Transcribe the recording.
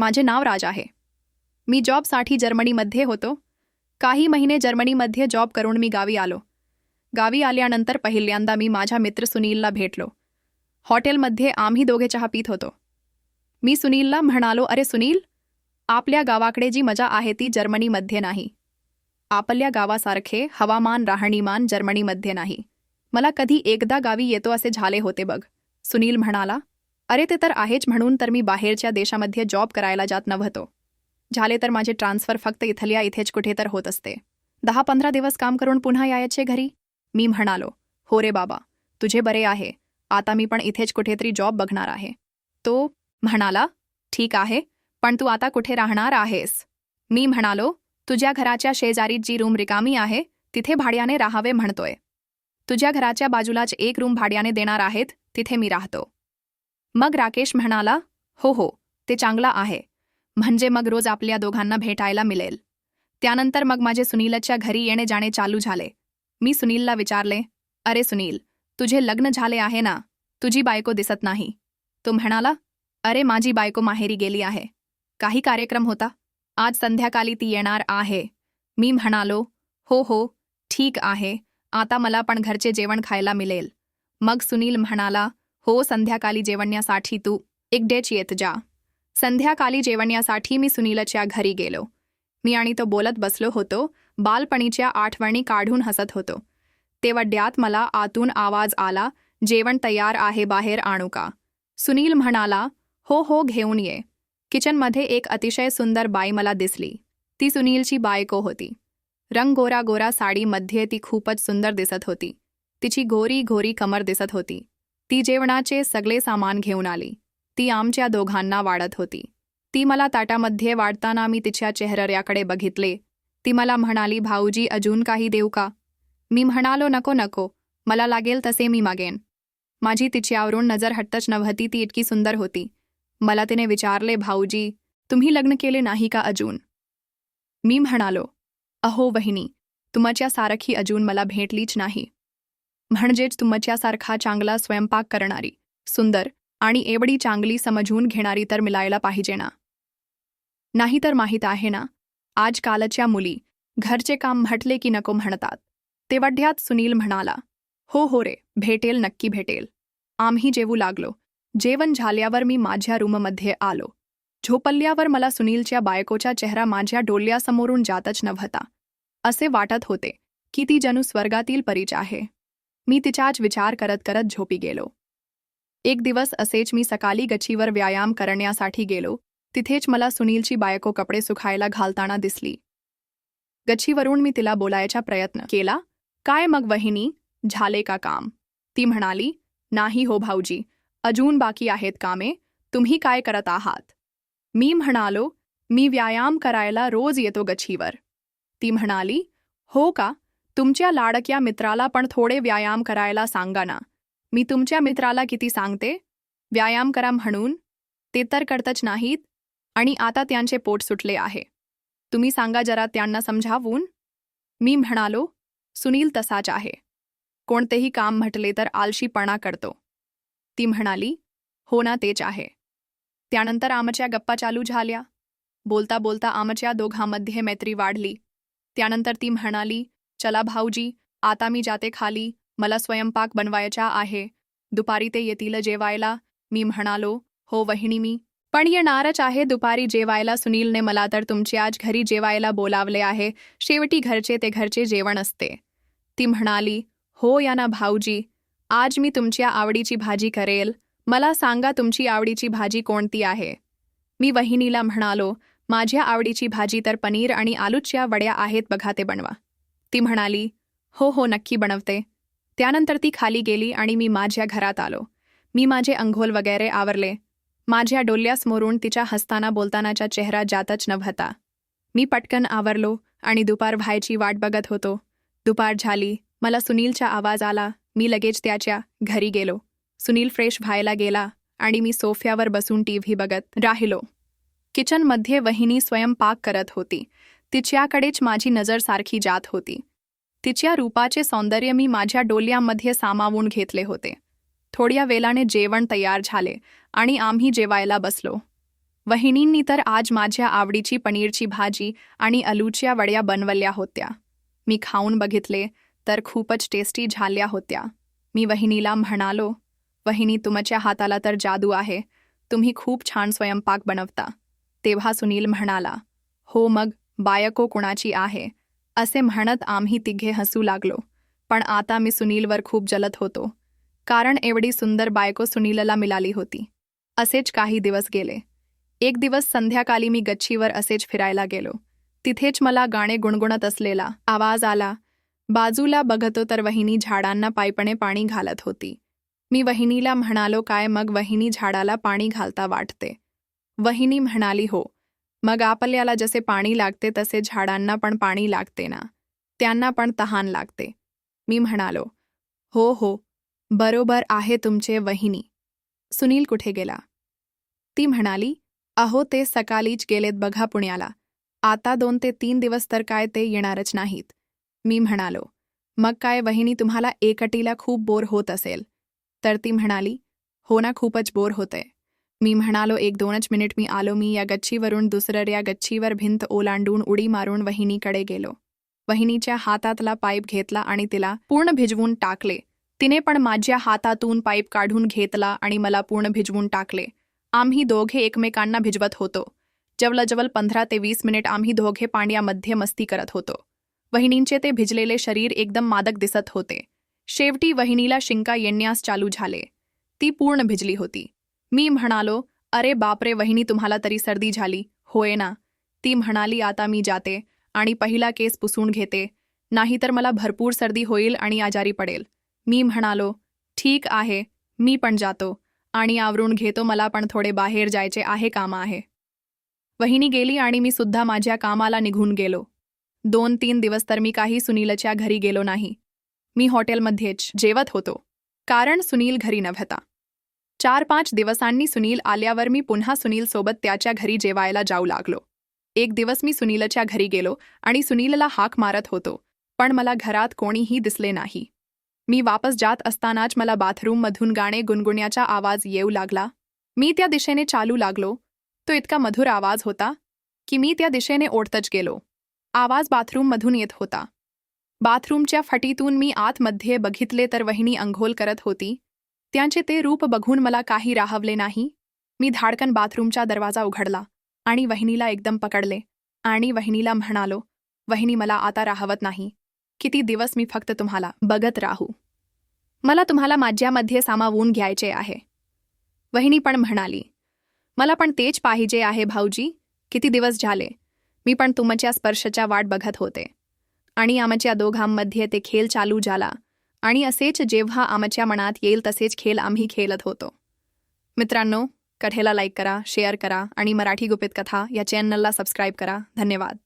माझे नाव राज आहे. मी जॉबसाठी जर्मनीमध्ये होतो. काही महिने जर्मनीमध्ये जॉब करून मी गावी आलो. गावी आल्यानंतर पहिल्यांदा मी माझ्या मित्र सुनीलला भेटलो. हॉटेलमध्ये आम्ही दोघे चहा पित होतो. मी सुनीलला म्हणालो अरे सुनील आपल्या गावाकडे जी मजा आहे ती जर्मनीमध्ये नाही. आपल्या गावासारखे हवामान राहणीमान जर्मनीमध्ये नाही. मला कधी एकदा गावी येतो असे झाले होते बघ. सुनील म्हणाला अरे ते तर आहेच म्हणून तर मी बाहेरच्या देशामध्ये जॉब करायला जात नव्हतो. झाले तर माझे ट्रान्सफर फक्त इथल्या इथेच कुठे तर होत असते. दहा पंधरा दिवस काम करून पुन्हा यायचे घरी? मी म्हणालो हो रे बाबा तुझे बरे आहे. आता मी पण इथेच कुठेतरी जॉब बघणार आहे. तो म्हणाला ठीक आहे पण तू आता कुठे राहणार आहेस? मी म्हणालो तुझ्या घराच्या शेजारी जी रूम रिकामी आहे तिथे भाड्याने राहावे म्हणतोय. तुझ्या घराच्या बाजूलाच एक रूम भाड्याने देणार आहेत तिथे मी राहतो. मग राकेश म्हणाला हो हो ते चांगला आहे. म्हणजे मग रोज आपल्या दोघांना भेटायला मिळेल. त्यानंतर मग माझे सुनीलच्या घरी येणे जाणे चालू झाले. मी सुनीलला विचारले अरे सुनील तुझे लग्न झाले आहे ना? तुझी बायको दिसत नाही. तो म्हणाला अरे माझी बायको माहेरी गेली आहे. काही कार्यक्रम होता. आज संध्याकाळी ती येणार आहे. मी म्हणालो हो हो ठीक आहे. आता मला पण घरचे जेवण खायला मिळेल. मग सुनील म्हणाला हो संध्याकाळी जेवण्यासाठी तू एक डेच येत जा. संध्याकाळी जेवण्यासाठी मी सुनीलच्या घरी गेलो. मी आणि तो बोलत बसलो होतो. बालपणीच्या आठवणी काढून हसत होतो. तेव्हा ड्यात मला आतून आवाज आला जेवण तयार आहे बाहेर आणू का? सुनील म्हणाला हो हो घेऊन ये. किचनमध्ये एक अतिशय सुंदर बाई मला दिसली. ती सुनीलची बायको होती. रंग गोरा गोरा साडीमध्ये ती खूपच सुंदर दिसत होती. तिची गोरी घोरी कमर दिसत होती. ती जेवणाचे सगळे सामान घेऊन आली. ती आमच्या दोघांना वाढत होती. ती मला ताटामध्ये वाढताना मी तिच्या चेहऱ्याकडे बघितले. ती मला म्हणाली भाऊजी अजून काही देऊ का? मी म्हणालो नको नको. मला लागेल तसे मी मागेन. माझी तिच्यावरून नजर हटतच नव्हती ती इतकी सुंदर होती. मला तिने विचारले भाऊजी तुम्ही लग्न केले नाही का अजून? मी म्हणालो अहो वहिनी तुमच्यासारखी अजून मला भेटलीच नाही. म्हणजेच तुमच्यासारखा चांगला स्वयंपाक करणारी सुंदर आणि एवढी चांगली समजून घेणारी तर मिळायला पाहिजे ना? नाही तर माहीत आहे ना आजकालच्या मुली घरचे काम म्हटले की नको म्हणतात. तेवढ्यात सुनील म्हणाला हो हो रे भेटेल नक्की भेटेल. आम्ही जेवू लागलो. जेवण झाल्यावर मी माझ्या रूममध्ये आलो. झोपल्यावर मला सुनीलच्या बायकोचा चेहरा माझ्या डोल्यासमोरून जातच नव्हता. असे वाटत होते की ती जणू स्वर्गातील परीच आहे. मी तिच्याच विचार करत करत झोपी गेलो. एक दिवस असेच मी सकाळी गच्चीवर व्यायाम करण्यासाठी गेलो तिथेच मला सुनीलची बायको कपडे सुखायला घालताना दिसली. गच्चीवरून मी तिला बोलायचा प्रयत्न केला काय मग वहिनी झाले का काम? ती म्हणाली नाही हो भाऊजी अजून बाकी आहेत कामे तुम्ही काय करत आहात? मी म्हणालो मी व्यायाम करायला रोज येतो गच्छीवर ती म्हणाली हो का तुमच्या लाडक्या मित्राला पण थोडे व्यायाम करायला सांगा ना. मी तुमच्या मित्राला किती सांगते? व्यायाम करा म्हणून. ते तर करतच नाहीत. आणि आता त्यांचे पोट सुटले आहे. तुम्ही सांगा जरा त्यांना समजावून मी म्हणालो, सुनील तसाच आहे. कोणतेही काम म्हटले तर आलशीपणा करतो. ती म्हणाली, हो ना, तेच आहे. त्यानंतर आमच्या गप्पा चालू झाल्या. बोलता बोलता आमच्या दोघांमध्ये मैत्री वाढली. त्यानंतर ती म्हणाली चला भाऊजी आता मी जाते खाली मला स्वयंपाक बनवायचा आहे. दुपारी ते येतील जेवायला. मी म्हणालो हो वहिनी मी. पण येणारच आहे दुपारी जेवायला सुनीलने मला तर तुमचे आज घरी जेवायला बोलावले आहे. शेवटी घरचे ते घरचे जेवण असते. ती म्हणाली हो या ना भाऊजी. आज मी तुमच्या आवडीची भाजी करेल. मला सांगा तुमची आवडीची भाजी कोणती आहे. मी वहिनीला म्हणालो माझ्या आवडीची भाजी तर पनीर आणि आलूच्या वड्या आहेत बघा ते बनवा. ती म्हणाली हो हो नक्की बनवते. त्यानंतर ती खाली गेली आणि मी माझ्या घरात आलो. मी माझे अंघोल वगैरे आवरले. माझ्या डोल्यासमोरून तिच्या हसताना बोलतानाचा चेहरा जातच नव्हता. मी पटकन आवरलो आणि दुपार व्हायची वाट बघत होतो. दुपार झाली. मला सुनीलचा आवाज आला. मी लगेच त्याच्या घरी गेलो. सुनील फ्रेश व्हायला गेला आणि मी सोफ्यावर बसून टी व्ही बघत राहिलो. किचनमध्ये वहिनी स्वयंपाक करत होती. तिच्याकडेच माझी नजर सारखी जात होती. तिच्या रूपाचे सौंदर्य मी माझ्या डोल्यामध्ये सामावून घेतले होते. थोड्या वेळाने जेवण तयार झाले आणि आम्ही जेवायला बसलो. वहिनींनी तर आज माझ्या आवडीची पनीरची भाजी आणि अलूच्या वड्या बनवल्या होत्या. मी खाऊन बघितले तर खूपच टेस्टी झाल्या होत्या. मी वहिनीला म्हणालो वहिनी तुमच्या हाताला तर जादू आहे. तुम्ही खूप छान स्वयंपाक बनवता. तेव्हा सुनील म्हणाला हो मग बायको कुणाची आहे? असे म्हणत आम्ही तिघे हसू लागलो. पण आता मी सुनीलवर खूप जलत होतो. कारण एवढी सुंदर बायको सुनीलला मिळाली होती. असेच काही दिवस गेले. एक दिवस संध्याकाळी मी गच्चीवर असेच फिरायला गेलो. तिथेच मला गाणे गुणगुणत असलेला आवाज आला. बाजूला बघतो तर वहिनी झाडांना पायपणे पाणी घालत होती. मी वहिनीला म्हणालो काय मग वहिनी झाडाला पाणी घालता वाटते? वहिनी म्हणाली हो मग आपल्याला जसे पाणी लागते तसे झाडांना पण पाणी लागते ना. त्यांना पण तहान लागते. मी म्हणालो हो हो बरोबर आहे तुमचे वहिनी. सुनील कुठे गेला? ती म्हणाली अहो ते सकाळीच गेलेत बघा पुण्याला. आता दोन ते तीन दिवस तर काय ते येणारच नाहीत. मी म्हणालो मग काय वहिनी तुम्हाला एकटीला खूप बोर होत असेल. तर ती म्हणाली हो ना खूपच बोर होतंय. मी म्हणालो एक दोनच मिनिट मी आलो मी या गच्चीवरून दुसऱ्या गच्चीवर भिंत ओलांडून उडी मारून वहिनीकडे गेलो. वहिनीच्या हातातला पाईप घेतला आणि तिला पूर्ण भिजवून टाकले. तिने पण माझ्या हातातून पाईप काढून घेतला आणि मला पूर्ण भिजवून टाकले. आम्ही दोघे एकमेकांना भिजवत होतो. जवळजवळ पंधरा ते वीस मिनिट आम्ही दोघे पाण्यामध्ये मस्ती करत होतो. वहिनींचे ते भिजलेले शरीर एकदम मादक दिसत होते. शेवटी वहिनीला शिंका येण्यास चालू झाले. ती पूर्ण भिजली होती. मी म्हणालो अरे बापरे वहिनी तुम्हाला तरी सर्दी झाली. होय ना. ती म्हणाली आता मी जाते आणि पहिला केस पुसून घेते. नाहीतर मला भरपूर सर्दी होईल आणि आजारी पडेल. मी म्हणालो ठीक आहे मी पण जातो आणि आवरून घेतो मला पण थोडे बाहेर जायचे आहे काम आहे. वहिनी गेली आणि मी सुद्धा माझ्या कामाला निघून गेलो. दोन तीन दिवस तर मी काही सुनीलच्या घरी गेलो नाही. मी हॉटेलमध्येच जेवत होतो. कारण सुनील घरी नव्हता. चार पाच दिवसांनी सुनील आल्यावर मी पुन्हा सुनीलसोबत त्याच्या घरी जेवायला जाऊ लागलो. एक दिवस मी सुनीलच्या घरी गेलो आणि सुनीलला हाक मारत होतो पण मला घरात कोणीही दिसले नाही. मी वापस जात असतानाच मला बाथरूममधून गाणे गुणगुण्याचा आवाज येऊ लागला. मी त्या दिशेने चालू लागलो. तो इतका मधुर आवाज होता की मी त्या दिशेने ओढतच गेलो. आवाज बाथरूममधून येत होता. बाथरूमच्या फटीतून मी आतमध्ये बघितले तर वहिनी अंघोल करत होती त्यांचे ते रूप बघून मला काही राहवले नाही. मी धाडकन बाथरूमचा दरवाजा उघडला आणि वहिनीला एकदम पकडले आणि वहिनीला म्हणालो वहिनी मला आता राहवत नाही. किती दिवस मी फक्त तुम्हाला बघत राहू. मला तुम्हाला माझ्यामध्ये सामावून घ्यायचे आहे. वहिनी पण म्हणाली मला पण तेच पाहिजे आहे भाऊजी. किती दिवस झाले. मी पण तुमच्या स्पर्शाच्या वाट बघत होते. आणि आमच्या दोघांमध्ये ते खेळ चालू झाला. आणि असेच जेव्हा आमच्या मनात येईल तसेच खेळ आम्ही खेळत होतो. मित्रांनो कढेला लाईक करा शेअर करा आणि मराठी गुपित कथा या चॅनलला सबस्क्राईब करा. धन्यवाद.